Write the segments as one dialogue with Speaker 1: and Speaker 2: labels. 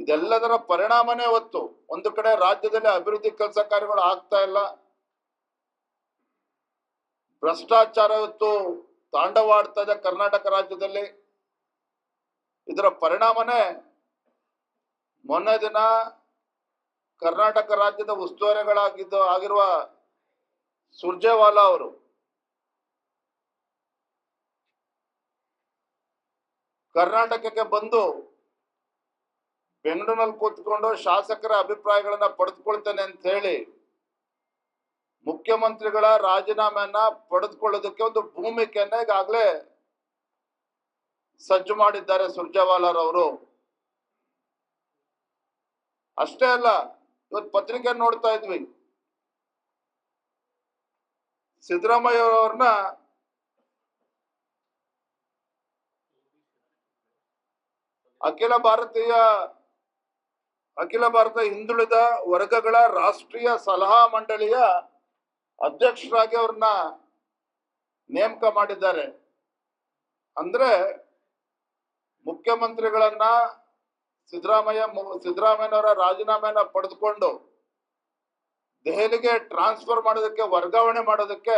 Speaker 1: ಇದೆಲ್ಲದರ ಪರಿಣಾಮನೇ ಹೊತ್ತು ಒಂದು ಕಡೆ ರಾಜ್ಯದಲ್ಲಿ ಅಭಿವೃದ್ಧಿ ಕೆಲಸ ಕಾರ್ಯಗಳು ಆಗ್ತಾ ಇಲ್ಲ. ಭ್ರಷ್ಟಾಚಾರ ಇವತ್ತು ತಾಂಡವಾಡ್ತಾ ಇದೆ ಕರ್ನಾಟಕ ರಾಜ್ಯದಲ್ಲಿ. ಇದರ ಪರಿಣಾಮನೇ ಮೊನ್ನೆ ದಿನ ಕರ್ನಾಟಕ ರಾಜ್ಯದ ಉಸ್ತುವಾರಿಗಳಾಗಿದ್ದು, ಆಗಿರುವ ಸುರ್ಜೇವಾಲಾ ಅವರು ಕರ್ನಾಟಕಕ್ಕೆ ಬಂದು ಬೆಂಗಳೂರಿನಲ್ಲಿ ಕೂತ್ಕೊಂಡು ಶಾಸಕರ ಅಭಿಪ್ರಾಯಗಳನ್ನ ಪಡೆದುಕೊಳ್ತೇನೆ ಅಂತ ಹೇಳಿ ಮುಖ್ಯಮಂತ್ರಿಗಳ ರಾಜೀನಾಮೆಯನ್ನ ಪಡೆದುಕೊಳ್ಳೋದಕ್ಕೆ ಒಂದು ಭೂಮಿಕೆಯನ್ನ ಈಗಾಗಲೇ ಸಜ್ಜು ಮಾಡಿದ್ದಾರೆ ಸುರ್ಜೇವಾಲಾರವರು ಅಷ್ಟೇ ಅಲ್ಲ, ಇವತ್ತು ಪತ್ರಿಕೆ ನೋಡ್ತಾ ಇದ್ವಿ. ಸಿದ್ದರಾಮಯ್ಯ ಅವ್ರನ್ನ ಅಖಿಲ ಭಾರತೀಯ ಅಖಿಲ ಭಾರತ ಹಿಂದುಳಿದ ವರ್ಗಗಳ ರಾಷ್ಟ್ರೀಯ ಸಲಹಾ ಮಂಡಳಿಯ ಅಧ್ಯಕ್ಷರಾಗಿ ಅವ್ರನ್ನ ನೇಮಕ ಮಾಡಿದ್ದಾರೆ. ಅಂದ್ರೆ ಮುಖ್ಯಮಂತ್ರಿಗಳನ್ನ ಸಿದ್ದರಾಮಯ್ಯ ಸಿದ್ದರಾಮಯ್ಯನವರ ರಾಜೀನಾಮೆಯನ್ನ ಪಡೆದುಕೊಂಡು ದೆಹಲಿಗೆ ಟ್ರಾನ್ಸ್ಫರ್ ಮಾಡೋದಕ್ಕೆ, ವರ್ಗಾವಣೆ ಮಾಡೋದಕ್ಕೆ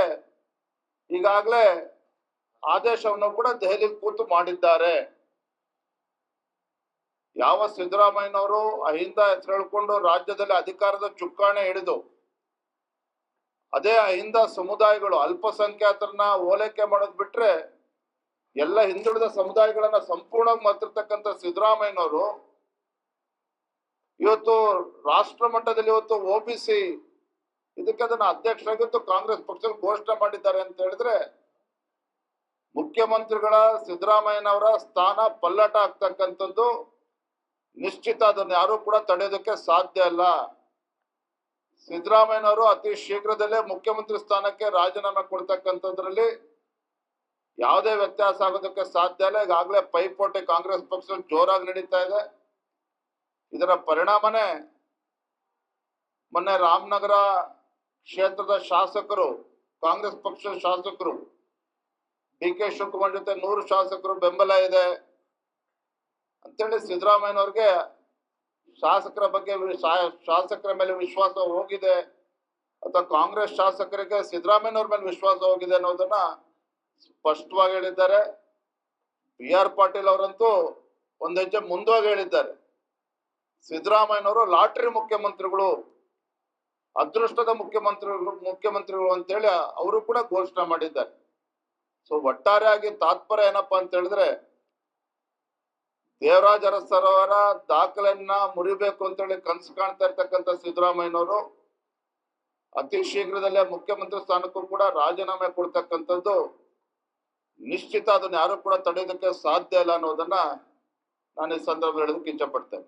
Speaker 1: ಈಗಾಗಲೇ ಆದೇಶವನ್ನು ಕೂಡ ದೆಹಲಿ ಕೂತು ಮಾಡಿದ್ದಾರೆ. ಯಾವ ಸಿದ್ದರಾಮಯ್ಯನವರು ಅಹಿಂದ ಹೆಸರು ರಾಜ್ಯದಲ್ಲಿ ಅಧಿಕಾರದ ಚುಕ್ಕಾಣೆ ಹಿಡಿದು, ಅದೇ ಅಹಿಂದ ಸಮುದಾಯಗಳು ಅಲ್ಪಸಂಖ್ಯಾತರನ್ನ ಓಲೈಕೆ ಮಾಡೋದ್ ಬಿಟ್ರೆ ಎಲ್ಲ ಹಿಂದುಳಿದ ಸಮುದಾಯಗಳನ್ನ ಸಂಪೂರ್ಣವಾಗಿ ಮತ್ತಿರ್ತಕ್ಕಂಥ ಸಿದ್ದರಾಮಯ್ಯನವರು ಇವತ್ತು ರಾಷ್ಟ್ರ ಮಟ್ಟದಲ್ಲಿ ಇವತ್ತು ಒ ಬಿ ಸಿ ಇದಕ್ಕೆ ಅದನ್ನ ಅಧ್ಯಕ್ಷರಾಗಿತ್ತು ಕಾಂಗ್ರೆಸ್ ಪಕ್ಷದಲ್ಲಿ ಘೋಷಣೆ ಮಾಡಿದ್ದಾರೆ ಅಂತ ಹೇಳಿದ್ರೆ ಮುಖ್ಯಮಂತ್ರಿಗಳ ಸಿದ್ದರಾಮಯ್ಯನವರ ಸ್ಥಾನ ಪಲ್ಲಟ ಆಗ್ತಕ್ಕಂಥದ್ದು ನಿಶ್ಚಿತ ಅದನ್ನು ಯಾರು ಕೂಡ ತಡೆಯೋದಕ್ಕೆ ಸಾಧ್ಯ ಇಲ್ಲ. ಸಿದ್ದರಾಮಯ್ಯನವರು ಅತಿ ಶೀಘ್ರದಲ್ಲೇ ಮುಖ್ಯಮಂತ್ರಿ ಸ್ಥಾನಕ್ಕೆ ರಾಜೀನಾಮೆ ಕೊಡ್ತಕ್ಕಂಥದ್ರಲ್ಲಿ ಯಾವುದೇ ವ್ಯತ್ಯಾಸ ಆಗೋದಕ್ಕೆ ಸಾಧ್ಯ ಇಲ್ಲ. ಈಗಾಗಲೇ ಪೈಪೋಟಿ ಕಾಂಗ್ರೆಸ್ ಪಕ್ಷ ಜೋರಾಗಿ ನಡೀತಾ ಇದೆ. ಇದರ ಪರಿಣಾಮನೇ ಮೊನ್ನೆ ರಾಮನಗರ ಕ್ಷೇತ್ರದ ಶಾಸಕರು, ಕಾಂಗ್ರೆಸ್ ಪಕ್ಷದ ಶಾಸಕರು ಡಿ ಕೆ ಶಿವಕುಮಾರ್ ಜೊತೆ ನೂರು ಶಾಸಕರು ಬೆಂಬಲ ಇದೆ. ಅಂತೇಳಿ ಸಿದ್ದರಾಮಯ್ಯನವ್ರಿಗೆ ಶಾಸಕರ ಬಗ್ಗೆ ಶಾಸಕರ ಮೇಲೆ ವಿಶ್ವಾಸ ಹೋಗಿದೆ, ಅಥವಾ ಕಾಂಗ್ರೆಸ್ ಶಾಸಕರಿಗೆ ಸಿದ್ದರಾಮಯ್ಯನವ್ರ ಮೇಲೆ ವಿಶ್ವಾಸ ಹೋಗಿದೆ ಅನ್ನೋದನ್ನ ಸ್ಪಷ್ಟವಾಗಿ ಹೇಳಿದ್ದಾರೆ. ಬಿ ಆರ್ ಪಾಟೀಲ್ ಅವರಂತೂ ಒಂದ್ ಹೆಜ್ಜೆ ಮುಂದೋಗಿ ಹೇಳಿದ್ದಾರೆ. ಸಿದ್ದರಾಮಯ್ಯನವರು ಲಾಟ್ರಿ ಮುಖ್ಯಮಂತ್ರಿಗಳು, ಅದೃಷ್ಟದ ಮುಖ್ಯಮಂತ್ರಿಗಳು ಮುಖ್ಯಮಂತ್ರಿಗಳು ಅಂತೇಳಿ ಅವರು ಕೂಡ ಘೋಷಣೆ ಮಾಡಿದ್ದಾರೆ. ಸೊ ಒಟ್ಟಾರೆಯಾಗಿ ತಾತ್ಪರ್ಯ ಏನಪ್ಪಾ ಅಂತ ಹೇಳಿದ್ರೆ ದೇವರಾಜ ಅರಸರವರ ದಾಖಲೆಯನ್ನ ಮುರಿಬೇಕು ಅಂತೇಳಿ ಕನಸು ಕಾಣ್ತಾ ಇರ್ತಕ್ಕಂಥ ಸಿದ್ದರಾಮಯ್ಯನವರು ಅತಿ ಶೀಘ್ರದಲ್ಲೇ ಮುಖ್ಯಮಂತ್ರಿ ಸ್ಥಾನಕ್ಕೂ ಕೂಡ ರಾಜೀನಾಮೆ ಕೊಡ್ತಕ್ಕಂಥದ್ದು ನಿಶ್ಚಿತ ಅದನ್ನ ಯಾರು ಕೂಡ ತಡೆಯೋದಕ್ಕೆ ಸಾಧ್ಯ ಇಲ್ಲ ಅನ್ನೋದನ್ನ ನಾನು ಈ ಸಂದರ್ಭ ಹೇಳೋದಕ್ಕೆ ಇಚ್ಛಪಡ್ತೇನೆ.